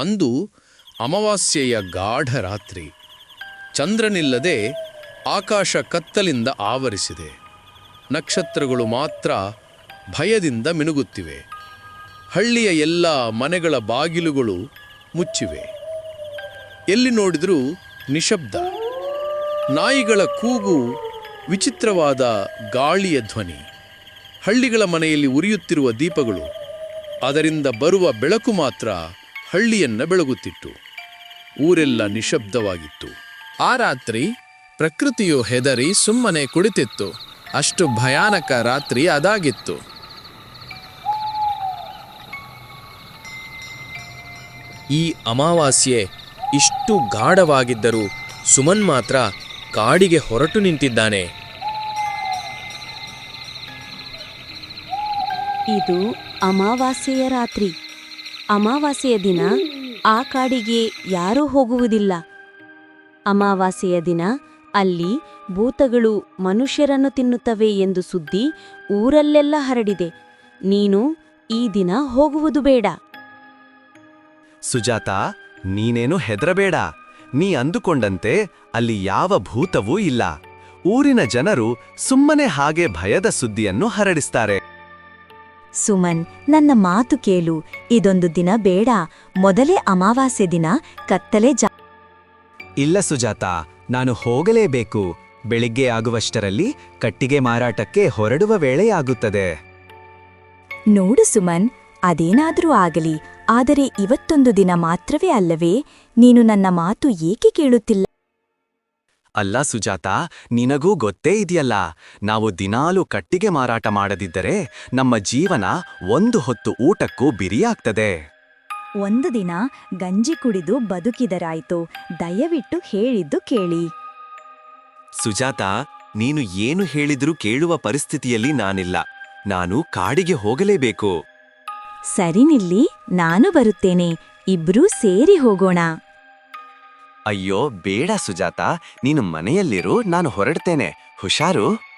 ಅಂದು ಅಮಾವಾಸ್ಯೆಯ ಗಾಢ ರಾತ್ರಿ. ಚಂದ್ರನಿಲ್ಲದೆ ಆಕಾಶ ಕತ್ತಲಿಂದ ಆವರಿಸಿದೆ. ನಕ್ಷತ್ರಗಳು ಮಾತ್ರ ಭಯದಿಂದ ಮಿನುಗುತ್ತಿವೆ. ಹಳ್ಳಿಯ ಎಲ್ಲ ಮನೆಗಳ ಬಾಗಿಲುಗಳು ಮುಚ್ಚಿವೆ. ಎಲ್ಲಿ ನೋಡಿದರೂ ನಿಶಬ್ದ. ನಾಯಿಗಳ ಕೂಗು ವಿಚಿತ್ರವಾದ ಗಾಳಿಯ ಧ್ವನಿ. ಹಳ್ಳಿಗಳ ಮನೆಯಲ್ಲಿ ಉರಿಯುತ್ತಿರುವ ದೀಪಗಳು. ಅದರಿಂದ ಬರುವ ಬೆಳಕು ಮಾತ್ರ ಹಳ್ಳಿಯನ್ನ ಬೆಳಗುತ್ತಿತ್ತು. ಊರೆಲ್ಲ ನಿಶಬ್ದವಾಗಿತ್ತು. ಆ ರಾತ್ರಿ ಪ್ರಕೃತಿಯು ಹೆದರಿ ಸುಮ್ಮನೆ ಕುಳಿತಿತ್ತು. ಅಷ್ಟು ಭಯಾನಕ ರಾತ್ರಿ ಅದಾಗಿತ್ತು. ಈ ಅಮಾವಾಸ್ಯೆ ಇಷ್ಟು ಗಾಢವಾಗಿದ್ದರೂ ಸುಮನ್ ಮಾತ್ರ ಕಾಡಿಗೆ ಹೊರಟು ನಿಂತಿದ್ದಾನೆ. ಇದು ಅಮಾವಾಸ್ಯೆಯ ರಾತ್ರಿ. ಅಮಾವಾಸ್ಯೆಯ ದಿನ ಆ ಕಾಡಿಗೆ ಯಾರೂ ಹೋಗುವುದಿಲ್ಲ. ಅಮಾವಾಸ್ಯೆಯ ದಿನ ಅಲ್ಲಿ ಭೂತಗಳು ಮನುಷ್ಯರನ್ನು ತಿನ್ನುತ್ತವೆ ಎಂದು ಸುದ್ದಿ ಊರಲ್ಲೆಲ್ಲ ಹರಡಿದೆ. ನೀನು ಈ ದಿನ ಹೋಗುವುದು ಬೇಡ. ಸುಜಾತ, ನೀನೇನು ಹೆದರಬೇಡ. ನೀ ಅಂದುಕೊಂಡಂತೆ ಅಲ್ಲಿ ಯಾವ ಭೂತವೂ ಇಲ್ಲ. ಊರಿನ ಜನರು ಸುಮ್ಮನೆ ಹಾಗೆ ಭಯದ ಸುದ್ದಿಯನ್ನು ಹರಡಿಸ್ತಾರೆ. ಸುಮನ್ ನನ್ನ ಮಾತು ಕೇಳು. ಇದೊಂದು ದಿನ ಬೇಡ. ಮೊದಲೇ ಅಮಾವಾಸ್ಯೆ ದಿನ ಕತ್ತಲೆ ಜಾ ಇಲ್ಲ ಸುಜಾತ ನಾನು ಹೋಗಲೇಬೇಕು. ಬೆಳಿಗ್ಗೆ ಆಗುವಷ್ಟರಲ್ಲಿ ಕಟ್ಟಿಗೆ ಮಾರಾಟಕ್ಕೆ ಹೊರಡುವ ವೇಳೆಯಾಗುತ್ತದೆ ನೋಡು ಸುಮನ್ ಅದೇನಾದರೂ ಆಗಲಿ. ಆದರೆ ಇವತ್ತೊಂದು ದಿನ ಮಾತ್ರವೇ ಅಲ್ಲವೇ? ನೀನು ನನ್ನ ಮಾತು ಏಕೆ ಕೇಳುತ್ತಿಲ್ಲ? ಅಲ್ಲ ಸುಜಾತ ನಿನಗೂ ಗೊತ್ತೇ ಇದೆಯಲ್ಲ ನಾವು ದಿನಾಲು ಕಟ್ಟಿಗೆ ಮಾರಾಟ ಮಾಡದಿದ್ದರೆ ನಮ್ಮ ಜೀವನ ಒಂದು ಹೊತ್ತು ಊಟಕ್ಕೂ ಬಿರಿಯಾಗ್ತದೆ ಒಂದು ದಿನ ಗಂಜಿ ಕುಡಿದು ಬದುಕಿದರಾಯ್ತು ದಯವಿಟ್ಟು ಹೇಳಿದ್ದು ಕೇಳಿ. ಸುಜಾತ ನೀನು ಏನು ಹೇಳಿದ್ರೂ ಕೇಳುವ ಪರಿಸ್ಥಿತಿಯಲ್ಲಿ ನಾನಿಲ್ಲ ನಾನು ಕಾಡಿಗೆ ಹೋಗಲೇಬೇಕು. ಸರಿ ನಿಲ್ಲಿ ನಾನು ಬರುತ್ತೇನೆ ಇಬ್ರೂ ಸೇರಿ ಹೋಗೋಣ. ಅಯ್ಯೋ, ಬೇಡ ಸುಜಾತ. ನೀನು ಮನೆಯಲ್ಲಿರು, ನಾನು ಹೊರಡ್ತೇನೆ. ಹುಷಾರು?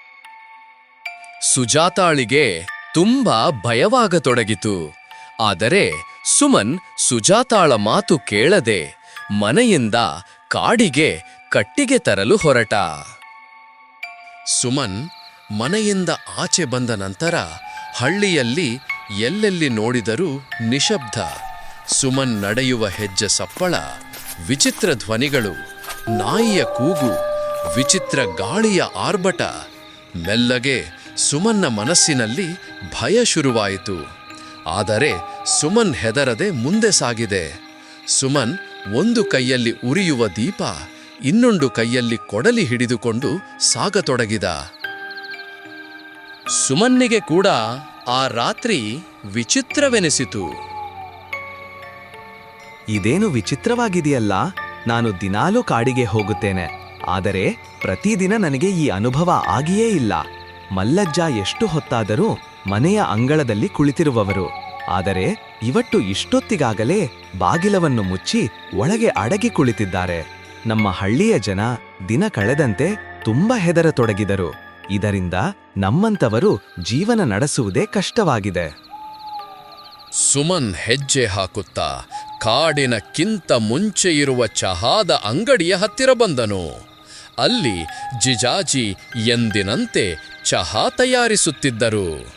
ಸುಜಾತಾಳಿಗೆ ತುಂಬಾ ಭಯವಾಗತೊಡಗಿತು. ಆದರೆ ಸುಮನ್ ಸುಜಾತಾಳ ಮಾತು ಕೇಳದೆ ಮನೆಯಿಂದ ಕಾಡಿಗೆ ಕಟ್ಟಿಗೆ ತರಲು ಹೊರಟ. ಸುಮನ್ ಮನೆಯಿಂದ ಆಚೆ ಬಂದ ನಂತರ ಹಳ್ಳಿಯಲ್ಲಿ ಎಲ್ಲೆಲ್ಲಿ ನೋಡಿದರೂ ನಿಶಬ್ದ. ಸುಮನ್ ನಡೆಯುವ ಹೆಜ್ಜೆ ಸಪ್ಪಳ. ವಿಚಿತ್ರ ಧ್ವನಿಗಳು, ನಾಯಿಯ ಕೂಗು, ವಿಚಿತ್ರ ಗಾಳಿಯ ಆರ್ಭಟ, ಮೆಲ್ಲಗೆ ಸುಮನ್ನ ಮನಸ್ಸಿನಲ್ಲಿ ಭಯ ಶುರುವಾಯಿತು. ಆದರೆ ಸುಮನ್ ಹೆದರದೆ ಮುಂದೆ ಸಾಗಿದೆ. ಸುಮನ್ ಒಂದು ಕೈಯಲ್ಲಿ ಉರಿಯುವ ದೀಪ, ಇನ್ನೊಂದು ಕೈಯಲ್ಲಿ ಕೊಡಲಿ ಹಿಡಿದುಕೊಂಡು ಸಾಗತೊಡಗಿದ. ಸುಮನ್ನಿಗೆ ಕೂಡ ಆ ರಾತ್ರಿ ವಿಚಿತ್ರವೆನಿಸಿತು. ಇದೇನು ವಿಚಿತ್ರವಾಗಿದೆಯಲ್ಲ? ನಾನು ದಿನಾಲೂ ಕಾಡಿಗೆ ಹೋಗುತ್ತೇನೆ. ಆದರೆ ಪ್ರತಿದಿನ ನನಗೆ ಈ ಅನುಭವ ಆಗಿಯೇ ಇಲ್ಲ. ಮಲ್ಲಜ್ಜ ಎಷ್ಟು ಹೊತ್ತಾದರೂ ಮನೆಯ ಅಂಗಳದಲ್ಲಿ ಕುಳಿತಿರುವವರು. ಆದರೆ ಇವತ್ತು ಇಷ್ಟೊತ್ತಿಗಾಗಲೇ ಬಾಗಿಲವನ್ನು ಮುಚ್ಚಿ ಒಳಗೆ ಅಡಗಿ ಕುಳಿತಿದ್ದಾರೆ. ನಮ್ಮ ಹಳ್ಳಿಯ ಜನ ದಿನ ಕಳೆದಂತೆ ತುಂಬಾ ಹೆದರತೊಡಗಿದರು. ಇದರಿಂದ ನಮ್ಮಂತವರು ಜೀವನ ನಡೆಸುವುದೇ ಕಷ್ಟವಾಗಿದೆ. ಸುಮನ್ ಹೆಜ್ಜೆ ಹಾಕುತ್ತಾ ಕಾಡಿನ ಕಿಂತ ಮುಂಚೆ ಇರುವ ಚಹಾದ ಅಂಗಡಿಯ ಹತ್ತಿರ ಬಂದನು. ಅಲ್ಲಿ ಜಿಜಾಜಿ ಎಂದಿನಂತೆ ಚಹಾ ತಯಾರಿಸುತ್ತಿದ್ದರು.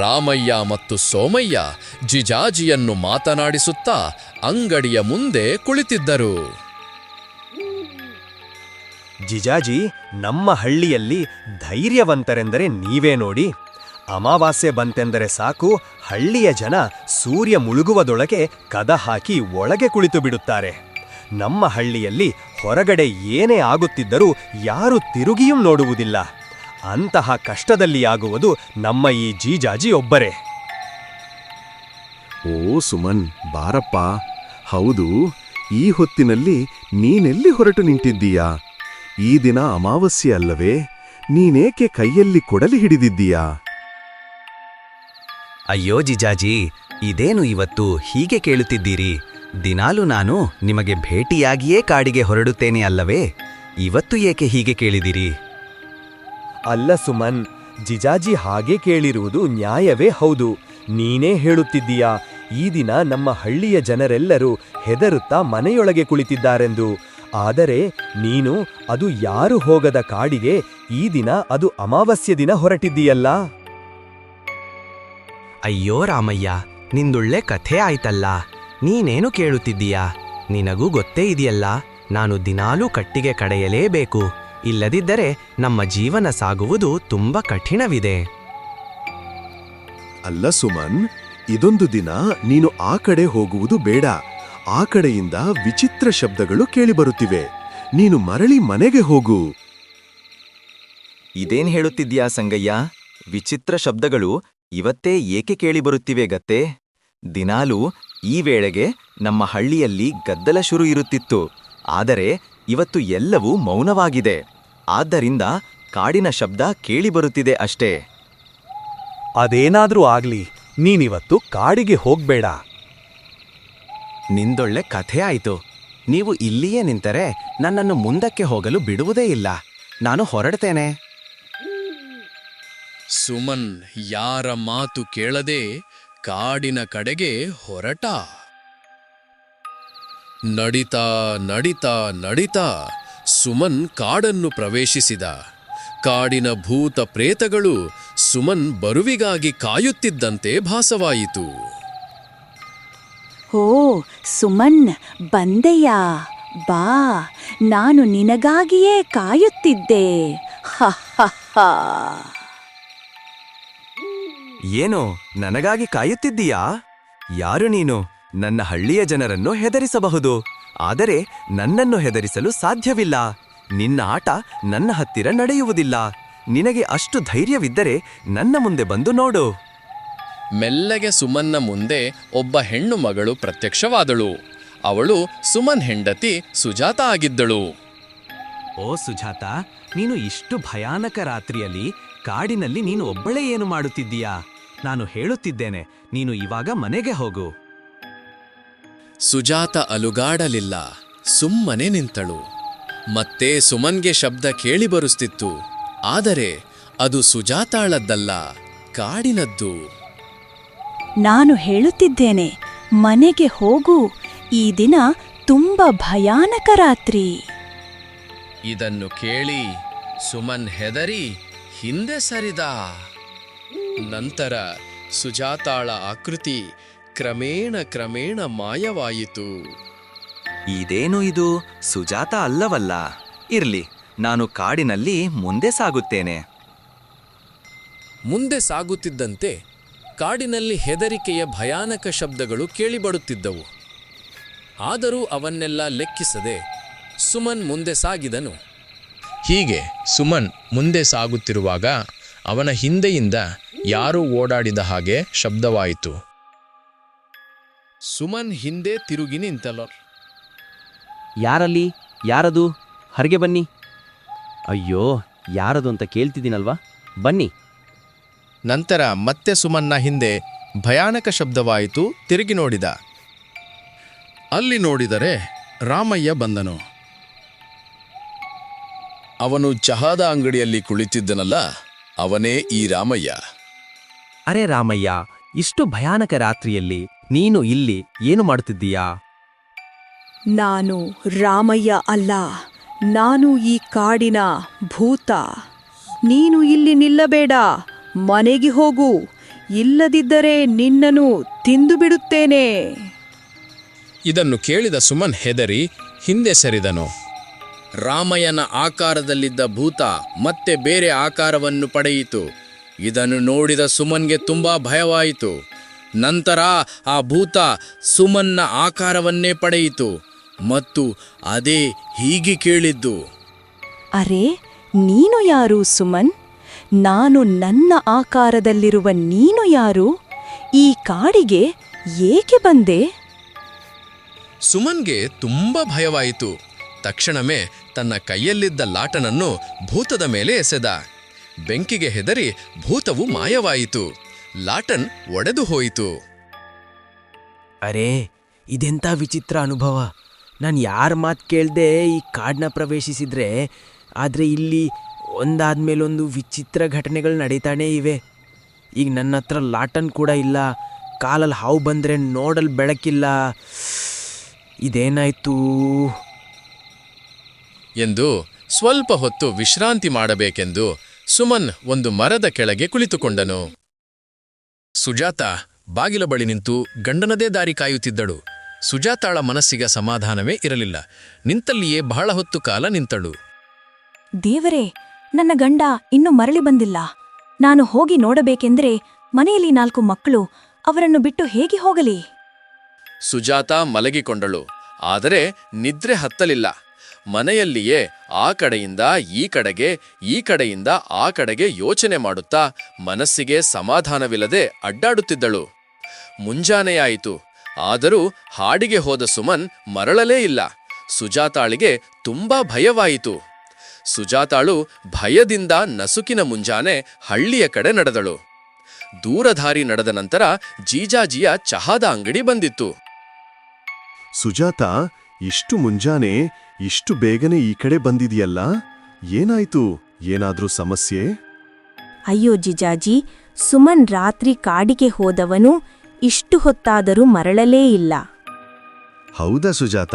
ರಾಮಯ್ಯ ಮತ್ತು ಸೋಮಯ್ಯ ಜಿಜಾಜಿಯನ್ನು ಮಾತನಾಡಿಸುತ್ತಾ ಅಂಗಡಿಯ ಮುಂದೆ ಕುಳಿತಿದ್ದರು. ಜಿಜಾಜಿ, ನಮ್ಮ ಹಳ್ಳಿಯಲ್ಲಿ ಧೈರ್ಯವಂತರೆಂದರೆ ನೀವೇ ನೋಡಿ. ಅಮಾವಾಸ್ಯೆ ಬಂತೆಂದರೆ ಸಾಕು ಹಳ್ಳಿಯ ಜನ ಸೂರ್ಯ ಮುಳುಗುವದೊಳಗೆ ಕದ ಹಾಕಿ ಒಳಗೆ ಕುಳಿತು ಬಿಡುತ್ತಾರೆ. ನಮ್ಮ ಹಳ್ಳಿಯಲ್ಲಿ ಹೊರಗಡೆ ಏನೇ ಆಗುತ್ತಿದ್ದರೂ ಯಾರು ತಿರುಗಿಯೂ ನೋಡುವುದಿಲ್ಲ. ಅಂತಹ ಕಷ್ಟದಲ್ಲಿ ಆಗುವುದು ನಮ್ಮ ಈ ಜೀಜಾಜಿ ಒಬ್ಬರೇ. ಓ ಸುಮನ್, ಬಾರಪ್ಪ. ಹೌದು, ಈ ಹೊತ್ತಿನಲ್ಲಿ ನೀನೆಲ್ಲಿ ಹೊರಟು ನಿಂತಿದ್ದೀಯಾ? ಈ ದಿನ ಅಮಾವಾಸ್ಯೆ ಅಲ್ಲವೇ? ನೀನೇಕೆ ಕೈಯಲ್ಲಿ ಕೊಡಲಿ ಹಿಡಿದಿದ್ದೀಯಾ? ಅಯ್ಯೋ ಜಿಜಾಜಿ, ಇದೇನು ಇವತ್ತು ಹೀಗೆ ಕೇಳುತ್ತಿದ್ದೀರಿ? ದಿನಾಲು ನಾನು ನಿಮಗೆ ಭೇಟಿಯಾಗಿಯೇ ಕಾಡಿಗೆ ಹೊರಡುತ್ತೇನೆ ಅಲ್ಲವೇ? ಇವತ್ತು ಏಕೆ ಹೀಗೆ ಕೇಳಿದಿರಿ? ಅಲ್ಲ ಸುಮನ್, ಜಿಜಾಜಿ ಹಾಗೆ ಕೇಳಿರುವುದು ನ್ಯಾಯವೇ ಹೌದು. ನೀನೇ ಹೇಳುತ್ತಿದ್ದೀಯಾ, ಈ ದಿನ ನಮ್ಮ ಹಳ್ಳಿಯ ಜನರೆಲ್ಲರೂ ಹೆದರುತ್ತಾ ಮನೆಯೊಳಗೆ ಕುಳಿತಿದ್ದಾರೆಂದು. ಆದರೆ ನೀನು ಅದು ಯಾರು ಹೋಗದ ಕಾಡಿಗೆ ಈ ದಿನ ಅದು ಅಮಾವಾಸ್ಯ ದಿನ ಹೊರಟಿದ್ದೀಯಲ್ಲ? ಅಯ್ಯೋ ರಾಮಯ್ಯ ನಿಂದೊಳ್ಳೆ ಕಥೆ ಆಯ್ತಲ್ಲ. ನೀನೇನು ಕೇಳುತ್ತಿದ್ದೀಯಾ? ನಿನಗೂ ಗೊತ್ತೇ ಇದೆಯಲ್ಲ ನಾನು ದಿನಾಲೂ ಕಟ್ಟಿಗೆ ಕಡೆಯಲೇಬೇಕು. ಇಲ್ಲದಿದ್ದರೆ ನಮ್ಮ ಜೀವನ ಸಾಗುವುದು ತುಂಬ ಕಠಿಣವಿದೆ. ಅಲ್ಲ ಸುಮನ್ ಇದೊಂದು ದಿನ ನೀನು ಆ ಕಡೆ ಹೋಗುವುದು ಬೇಡ. ಆ ಕಡೆಯಿಂದ ವಿಚಿತ್ರ ಶಬ್ದಗಳು ಕೇಳಿಬರುತ್ತಿವೆ. ನೀನು ಮರಳಿ ಮನೆಗೆ ಹೋಗು. ಇದೇನ್ ಹೇಳುತ್ತಿದ್ಯಾ ಸಂಗಯ್ಯ? ವಿಚಿತ್ರ ಶಬ್ದಗಳು ಇವತ್ತೇ ಏಕೆ ಕೇಳಿಬರುತ್ತಿವೆ ಗತ್ತೆ? ದಿನಾಲೂ ಈ ವೇಳೆಗೆ ನಮ್ಮ ಹಳ್ಳಿಯಲ್ಲಿ ಗದ್ದಲ ಶುರು ಇರುತ್ತಿತ್ತು. ಆದರೆ ಇವತ್ತು ಎಲ್ಲವೂ ಮೌನವಾಗಿದೆ. ಆದ್ದರಿಂದ ಕಾಡಿನ ಶಬ್ದ ಕೇಳಿಬರುತ್ತಿದೆ ಅಷ್ಟೇ. ಅದೇನಾದ್ರೂ ಆಗ್ಲಿ ನೀನಿವತ್ತು ಕಾಡಿಗೆ ಹೋಗ್ಬೇಡ. ನಿಂದೊಳ್ಳೆ ಕಥೆ ಆಯಿತು. ನೀವು ಇಲ್ಲಿಯೇ ನಿಂತರೆ ನನ್ನನ್ನು ಮುಂದಕ್ಕೆ ಹೋಗಲು ಬಿಡುವುದೇ ಇಲ್ಲ. ನಾನು ಹೊರಡ್ತೇನೆ. ಸುಮನ್, ಯಾರ ಮಾತು ಕೇಳದೆ ಕಾಡಿನ ಕಡೆಗೆ ಹೊರಟ. ನಡಿತಾ ನಡಿತಾ ನಡಿತಾ ಸುಮನ್ ಕಾಡನ್ನು ಪ್ರವೇಶಿಸಿದ. ಕಾಡಿನ ಭೂತ ಪ್ರೇತಗಳು ಸುಮನ್ ಬರುವಿಗಾಗಿ ಕಾಯುತ್ತಿದ್ದಂತೆ ಭಾಸವಾಯಿತು. ಓ ಸುಮನ್, ಬಂದೆಯಾ? ಬಾ, ನಾನು ನಿನಗಾಗಿಯೇ ಕಾಯುತ್ತಿದ್ದೆ. ಹ. ಏನು ನನಗಾಗಿ ಕಾಯುತ್ತಿದ್ದೀಯಾ? ಯಾರು ನೀನು? ನನ್ನ ಹಳ್ಳಿಯ ಜನರನ್ನು ಹೆದರಿಸಬಹುದು. ಆದರೆ ನನ್ನನ್ನು ಹೆದರಿಸಲು ಸಾಧ್ಯವಿಲ್ಲ. ನಿನ್ನ ಆಟ ನನ್ನ ಹತ್ತಿರ ನಡೆಯುವುದಿಲ್ಲ. ನಿನಗೆ ಅಷ್ಟು ಧೈರ್ಯವಿದ್ದರೆ ನನ್ನ ಮುಂದೆ ಬಂದು ನೋಡು. ಮೆಲ್ಲಗೆ ಸುಮನ್ನ ಮುಂದೆ ಒಬ್ಬ ಹೆಣ್ಣು ಮಗಳು ಪ್ರತ್ಯಕ್ಷವಾದಳು. ಅವಳು ಸುಮನ್ ಹೆಂಡತಿ ಸುಜಾತ ಆಗಿದ್ದಳು. ಓ ಸುಜಾತ ನೀನು ಇಷ್ಟು ಭಯಾನಕ ರಾತ್ರಿಯಲ್ಲಿ ಕಾಡಿನಲ್ಲಿ ನೀನು ಒಬ್ಬಳೇ ಏನು ಮಾಡುತ್ತಿದ್ದೀಯಾ? ನಾನು ಹೇಳುತ್ತಿದ್ದೇನೆ ನೀನು ಇವಾಗ ಮನೆಗೆ ಹೋಗು. ಸುಜಾತ ಅಲುಗಾಡಲಿಲ್ಲ ಸುಮ್ಮನೆ ನಿಂತಳು. ಮತ್ತೆ ಸುಮನ್ಗೆ ಶಬ್ದ ಕೇಳಿಬರುಸ್ತಿತ್ತು ಆದರೆ ಅದು ಸುಜಾತಾಳದ್ದಲ್ಲ ಕಾಡಿನದ್ದು. ನಾನು ಹೇಳುತ್ತಿದ್ದೇನೆ ಮನೆಗೆ ಹೋಗು ಈ ದಿನ ತುಂಬ ಭಯಾನಕ ರಾತ್ರಿ. ಇದನ್ನು ಕೇಳಿ ಸುಮನ್ ಹೆದರಿ ಹಿಂದೆ ಸರಿದ. ನಂತರ ಸುಜಾತಾಳ ಆಕೃತಿ ಕ್ರಮೇಣ ಕ್ರಮೇಣ ಮಾಯವಾಯಿತು. ಇದೇನು ಇದು? ಸುಜಾತ ಅಲ್ಲವಲ್ಲ. ಇರ್ಲಿ ನಾನು ಕಾಡಿನಲ್ಲಿ ಮುಂದೆ ಸಾಗುತ್ತೇನೆ. ಮುಂದೆ ಸಾಗುತ್ತಿದ್ದಂತೆ ಕಾಡಿನಲ್ಲಿ ಹೆದರಿಕೆಯ ಭಯಾನಕ ಶಬ್ದಗಳು ಕೇಳಿಬಡುತ್ತಿದ್ದವು. ಆದರೂ ಅವನ್ನೆಲ್ಲ ಲೆಕ್ಕಿಸದೆ ಸುಮನ್ ಮುಂದೆ ಸಾಗಿದನು. ಹೀಗೆ ಸುಮನ್ ಮುಂದೆ ಸಾಗುತ್ತಿರುವಾಗ ಅವನ ಹಿಂದೆಯಿಂದ ಯಾರೋ ಓಡಾಡಿದ ಹಾಗೆ ಶಬ್ದವಾಯಿತು. ಸುಮನ್ ಹಿಂದೆ ತಿರುಗಿ ನಿಂತಲ್ಲ ಯಾರಲ್ಲಿ? ಯಾರದು? ಹೊರಗೆ ಬನ್ನಿ. ಅಯ್ಯೋ ಯಾರದು ಅಂತ ಕೇಳ್ತಿದ್ದೀನಲ್ವಾ? ಬನ್ನಿ. ನಂತರ ಮತ್ತೆ ಸುಮನ್ನ ಹಿಂದೆ ಭಯಾನಕ ಶಬ್ದವಾಯಿತು ತಿರುಗಿ ನೋಡಿದ. ಅಲ್ಲಿ ನೋಡಿದರೆ ರಾಮಯ್ಯ ಬಂದನು. ಅವನು ಚಹಾದ ಅಂಗಡಿಯಲ್ಲಿ ಕುಳಿತಿದ್ದನಲ್ಲ ಅವನೇ ಈ ರಾಮಯ್ಯ. ಅರೆ ರಾಮಯ್ಯ ಇಷ್ಟು ಭಯಾನಕ ರಾತ್ರಿಯಲ್ಲಿ ನೀನು ಇಲ್ಲಿ ಏನು ಮಾಡುತ್ತಿದ್ದೀಯಾ? ನಾನು ರಾಮಯ್ಯ ಅಲ್ಲ ನಾನು ಈ ಕಾಡಿನ ಭೂತ. ನೀನು ಇಲ್ಲಿ ನಿಲ್ಲಬೇಡ ಮನೆಗೆ ಹೋಗು ಇಲ್ಲದಿದ್ದರೆ ನಿನ್ನನ್ನು ತಿಂದು ಬಿಡುತ್ತೇನೆ ಇದನ್ನು ಕೇಳಿದ ಸುಮನ್ ಹೆದರಿ ಹಿಂದೆ ಸರಿದನು. ರಾಮಯ್ಯನ ಆಕಾರದಲ್ಲಿದ್ದ ಭೂತ ಮತ್ತೆ ಬೇರೆ ಆಕಾರವನ್ನು ಪಡೆಯಿತು. ಇದನ್ನು ನೋಡಿದ ಸುಮನ್ಗೆ ತುಂಬಾ ಭಯವಾಯಿತು. ನಂತರ ಆ ಭೂತ ಸುಮನ್ನ ಆಕಾರವನ್ನೇ ಪಡೆಯಿತು ಮತ್ತು ಅದೇ ಹೀಗೆ ಕೇಳಿದ್ದು. ಅರೆ ನೀನು ಯಾರು ಸುಮನ್? ನಾನು ನನ್ನ ಆಕಾರದಲ್ಲಿರುವ ನೀನು ಯಾರು? ಈ ಕಾಡಿಗೆ ಏಕೆ ಬಂದೆ? ಸುಮನ್ಗೆ ತುಂಬಾ ಭಯವಾಯಿತು. ತಕ್ಷಣವೇ ತನ್ನ ಕೈಯಲ್ಲಿದ್ದ ಲಾಟನನ್ನು ಭೂತದ ಮೇಲೆ ಎಸೆದ. ಬೆಂಕಿಗೆ ಹೆದರಿ ಭೂತವು ಮಾಯವಾಯಿತು. ಲಾಟನ್ ಒಡೆದು ಹೋಯಿತು. ಅರೇ ಇದೆಂಥ ವಿಚಿತ್ರ ಅನುಭವ. ನಾನು ಯಾರ ಮಾತು ಕೇಳದೆ ಈ ಕಾಡನ್ನ ಪ್ರವೇಶಿಸಿದ್ರೆ ಆದರೆ ಇಲ್ಲಿ ಒಂದಾದ್ಮೇಲೊಂದು ವಿಚಿತ್ರ ಘಟನೆಗಳು ನಡೀತಾನೇ ಇವೆ. ಈಗ ನನ್ನ ಹತ್ರ ಲಾಟನ್ ಕೂಡ ಇಲ್ಲ ಕಾಲಲ್ಲಿ ಹಾವು ಬಂದರೆ ನೋಡಲ್ ಬೆಳಕಿಲ್ಲ. ಇದೇನಾಯ್ತು? ಎಂದು ಸ್ವಲ್ಪ ಹೊತ್ತು ವಿಶ್ರಾಂತಿ ಮಾಡಬೇಕೆಂದು ಸುಮನ್ ಒಂದು ಮರದ ಕೆಳಗೆ ಕುಳಿತುಕೊಂಡನು. ಸುಜಾತ ಬಾಗಿಲ ಬಳಿ ನಿಂತು ಗಂಡನದೇ ದಾರಿ ಕಾಯುತ್ತಿದ್ದಳು. ಸುಜಾತಾಳ ಮನಸ್ಸಿಗೆ ಸಮಾಧಾನವೇ ಇರಲಿಲ್ಲ. ನಿಂತಲ್ಲಿಯೇ ಬಹಳ ಹೊತ್ತು ಕಾಲ ನಿಂತಳು. ದೇವರೇ ನನ್ನ ಗಂಡ ಇನ್ನೂ ಮರಳಿ ಬಂದಿಲ್ಲ. ನಾನು ಹೋಗಿ ನೋಡಬೇಕೆಂದರೆ ಮನೆಯಲ್ಲಿ ನಾಲ್ಕು ಮಕ್ಕಳು ಅವರನ್ನು ಬಿಟ್ಟು ಹೇಗೆ ಹೋಗಲಿ? ಸುಜಾತ ಮಲಗಿಕೊಂಡಳು. ಆದರೆ ನಿದ್ರೆ ಹತ್ತಲಿಲ್ಲ. ಮನೆಯಲ್ಲಿಯೇ ಆ ಕಡೆಯಿಂದ ಈ ಕಡೆಗೆ, ಈ ಕಡೆಯಿಂದ ಆ ಕಡೆಗೆ ಯೋಚನೆ ಮಾಡುತ್ತಾ ಮನಸ್ಸಿಗೆ ಸಮಾಧಾನವಿಲ್ಲದೆ ಅಡ್ಡಾಡುತ್ತಿದ್ದಳು. ಮುಂಜಾನೆಯಾಯಿತು. ಆದರೂ ಹಾಡಿಗೆ ಹೋದ ಸುಮನ್ ಮರಳಲೇ ಇಲ್ಲ. ಸುಜಾತಾಳಿಗೆ ತುಂಬಾ ಭಯವಾಯಿತು. ಸುಜಾತಾಳು ಭಯದಿಂದ ನಸುಕಿನ ಮುಂಜಾನೆ ಹಳ್ಳಿಯ ಕಡೆ ನಡೆದಳು. ದೂರಧಾರಿ ನಡೆದ ನಂತರ ಜೀಜಾಜಿಯ ಚಹಾದ ಅಂಗಡಿ ಬಂದಿತ್ತು. ಸುಜಾತ ಇಷ್ಟು ಮುಂಜಾನೆ ಇಷ್ಟು ಬೇಗನೆ ಈ ಕಡೆ ಬಂದಿದೆಯಲ್ಲ? ಏನಾಯ್ತು? ಏನಾದ್ರೂ ಸಮಸ್ಯೆ? ಅಯ್ಯೋ ಜಿಜಾಜಿ ಸುಮನ್ ರಾತ್ರಿ ಕಾಡಿಗೆ ಹೋದವನು ಇಷ್ಟು ಹೊತ್ತಾದರೂ ಮರಳಲೇ ಇಲ್ಲ. ಹೌದಾ ಸುಜಾತ?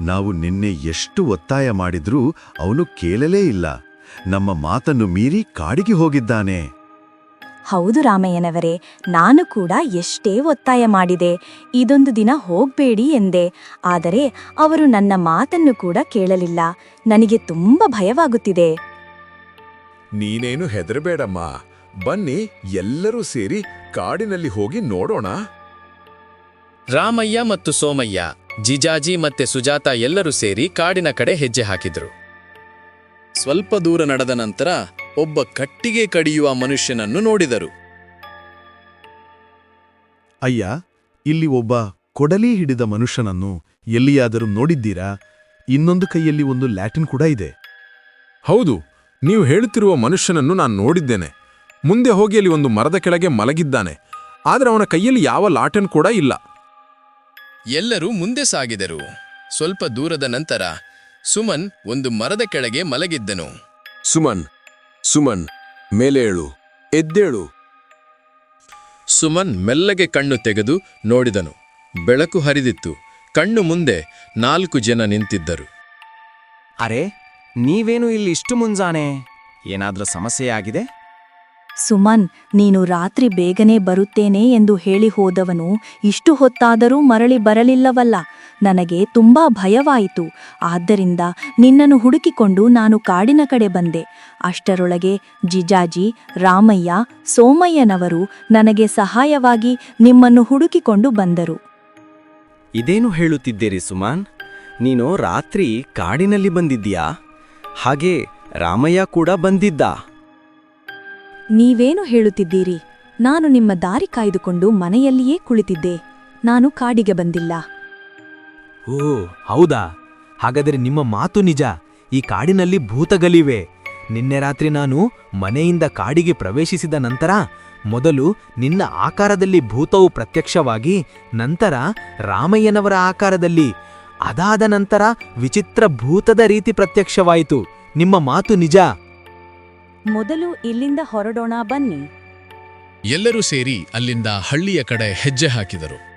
ನಾವು ನಿನ್ನೆ ಎಷ್ಟು ಒತ್ತಾಯ ಮಾಡಿದ್ರೂ ಅವನು ಕೇಳಲೇ ಇಲ್ಲ. ನಮ್ಮ ಮಾತನ್ನು ಮೀರಿ ಕಾಡಿಗೆ ಹೋಗಿದ್ದಾನೆ. ಹೌದು ರಾಮಯ್ಯನವರೇ ನಾನು ಕೂಡ ಎಷ್ಟೇ ಒತ್ತಾಯ ಮಾಡಿದೆ ಇದೊಂದು ದಿನ ಹೋಗ್ಬೇಡಿ ಎಂದೆ. ಆದರೆ ಅವರು ನನ್ನ ಮಾತನ್ನು ಕೂಡ ಕೇಳಲಿಲ್ಲ. ನನಗೆ ತುಂಬ ಭಯವಾಗುತ್ತಿದೆ. ನೀನೇನು ಹೆದರಬೇಡಮ್ಮ. ಬನ್ನಿ ಎಲ್ಲರೂ ಸೇರಿ ಕಾಡಿನಲ್ಲಿ ಹೋಗಿ ನೋಡೋಣ. ರಾಮಯ್ಯ ಮತ್ತು ಸೋಮಯ್ಯ ಜಿಜಾಜಿ ಮತ್ತೆ ಸುಜಾತ ಎಲ್ಲರೂ ಸೇರಿ ಕಾಡಿನ ಕಡೆ ಹೆಜ್ಜೆ ಹಾಕಿದ್ರು. ಸ್ವಲ್ಪ ದೂರ ನಡೆದ ನಂತರ ಒಬ್ಬ ಕಟ್ಟಿಗೆ ಕಡಿಯುವ ಮನುಷ್ಯನನ್ನು ನೋಡಿದರು. ಅಯ್ಯ ಇಲ್ಲಿ ಒಬ್ಬ ಕೊಡಲಿ ಹಿಡಿದ ಮನುಷ್ಯನನ್ನು ಎಲ್ಲಿಯಾದರೂ ನೋಡಿದ್ದೀರಾ? ಇನ್ನೊಂದು ಕೈಯಲ್ಲಿ ಒಂದು ಲ್ಯಾಟಿನ್ ಕೂಡ ಇದೆ. ಹೌದು ನೀವು ಹೇಳುತ್ತಿರುವ ಮನುಷ್ಯನನ್ನು ನಾನು ನೋಡಿದ್ದೇನೆ. ಮುಂದೆ ಹೋಗಿ ಅಲ್ಲಿ ಒಂದು ಮರದ ಕೆಳಗೆ ಮಲಗಿದ್ದಾನೆ. ಆದರೆ ಅವನ ಕೈಯಲ್ಲಿ ಯಾವ ಲಾಟನ್ ಕೂಡ ಇಲ್ಲ. ಎಲ್ಲರೂ ಮುಂದೆ ಸಾಗಿದರು. ಸ್ವಲ್ಪ ದೂರದ ನಂತರ ಸುಮನ್ ಒಂದು ಮರದ ಕೆಳಗೆ ಮಲಗಿದ್ದನು. ಸುಮನ್ ಸುಮನ್ ಮೇಲೇಳು ಏಳು. ಎದ್ದೇಳು. ಸುಮನ್ ಮೆಲ್ಲಗೆ ಕಣ್ಣು ತೆಗೆದು ನೋಡಿದನು. ಬೆಳಕು ಹರಿದಿತ್ತು. ಕಣ್ಣು ಮುಂದೆ ನಾಲ್ಕು ಜನ ನಿಂತಿದ್ದರು. ಅರೆ ನೀವೇನು ಇಲ್ಲಿ ಇಷ್ಟು ಮುಂಜಾನೆ? ಏನಾದರೂ ಸಮಸ್ಯೆ ಆಗಿದೆ ಸುಮನ್, ನೀನು ರಾತ್ರಿ ಬೇಗನೆ ಬರುತ್ತೇನೆ ಎಂದು ಹೇಳಿ ಹೋದವನು ಇಷ್ಟು ಹೊತ್ತಾದರೂ ಮರಳಿ ಬರಲಿಲ್ಲವಲ್ಲ. ನನಗೆ ತುಂಬಾ ಭಯವಾಯಿತು. ಆದ್ದರಿಂದ ನಿನ್ನನ್ನು ಹುಡುಕಿಕೊಂಡು ನಾನು ಕಾಡಿನ ಕಡೆ ಬಂದೆ. ಅಷ್ಟರೊಳಗೆ ಜಿಜಾಜಿ, ರಾಮಯ್ಯ, ಸೋಮಯ್ಯನವರು ನನಗೆ ಸಹಾಯವಾಗಿ ನಿಮ್ಮನ್ನು ಹುಡುಕಿಕೊಂಡು ಬಂದರು. ಇದೇನು ಹೇಳುತ್ತಿದ್ದೀರಿ ಸುಮಾನ್? ನೀನು ರಾತ್ರಿ ಕಾಡಿನಲ್ಲಿ ಬಂದಿದ್ದೀಯಾ? ಹಾಗೆ ರಾಮಯ್ಯ ಕೂಡ ಬಂದಿದ್ದ? ನೀವೇನು ಹೇಳುತ್ತಿದ್ದೀರಿ? ನಾನು ನಿಮ್ಮ ದಾರಿ ಕಾಯ್ದುಕೊಂಡು ಮನೆಯಲ್ಲಿಯೇ ಕುಳಿತಿದ್ದೆ. ನಾನು ಕಾಡಿಗೆ ಬಂದಿಲ್ಲ. ಓ, ಹೌದಾ? ಹಾಗಾದರೆ ನಿಮ್ಮ ಮಾತು ನಿಜ. ಈ ಕಾಡಿನಲ್ಲಿ ಭೂತಗಳಿವೆ. ನಿನ್ನೆ ರಾತ್ರಿ ನಾನು ಮನೆಯಿಂದ ಕಾಡಿಗೆ ಪ್ರವೇಶಿಸಿದ ನಂತರ ಮೊದಲು ನಿನ್ನ ಆಕಾರದಲ್ಲಿ ಭೂತವು ಪ್ರತ್ಯಕ್ಷವಾಗಿ, ನಂತರ ರಾಮಯ್ಯನವರ ಆಕಾರದಲ್ಲಿ, ಅದಾದ ನಂತರ ವಿಚಿತ್ರ ಭೂತದ ರೀತಿ ಪ್ರತ್ಯಕ್ಷವಾಯಿತು. ನಿಮ್ಮ ಮಾತು ನಿಜ. ಮೊದಲು ಇಲ್ಲಿಂದ ಹೊರಡೋಣ ಬನ್ನಿ. ಎಲ್ಲರೂ ಸೇರಿ ಅಲ್ಲಿಂದ ಹಳ್ಳಿಯ ಕಡೆ ಹೆಜ್ಜೆ ಹಾಕಿದರು.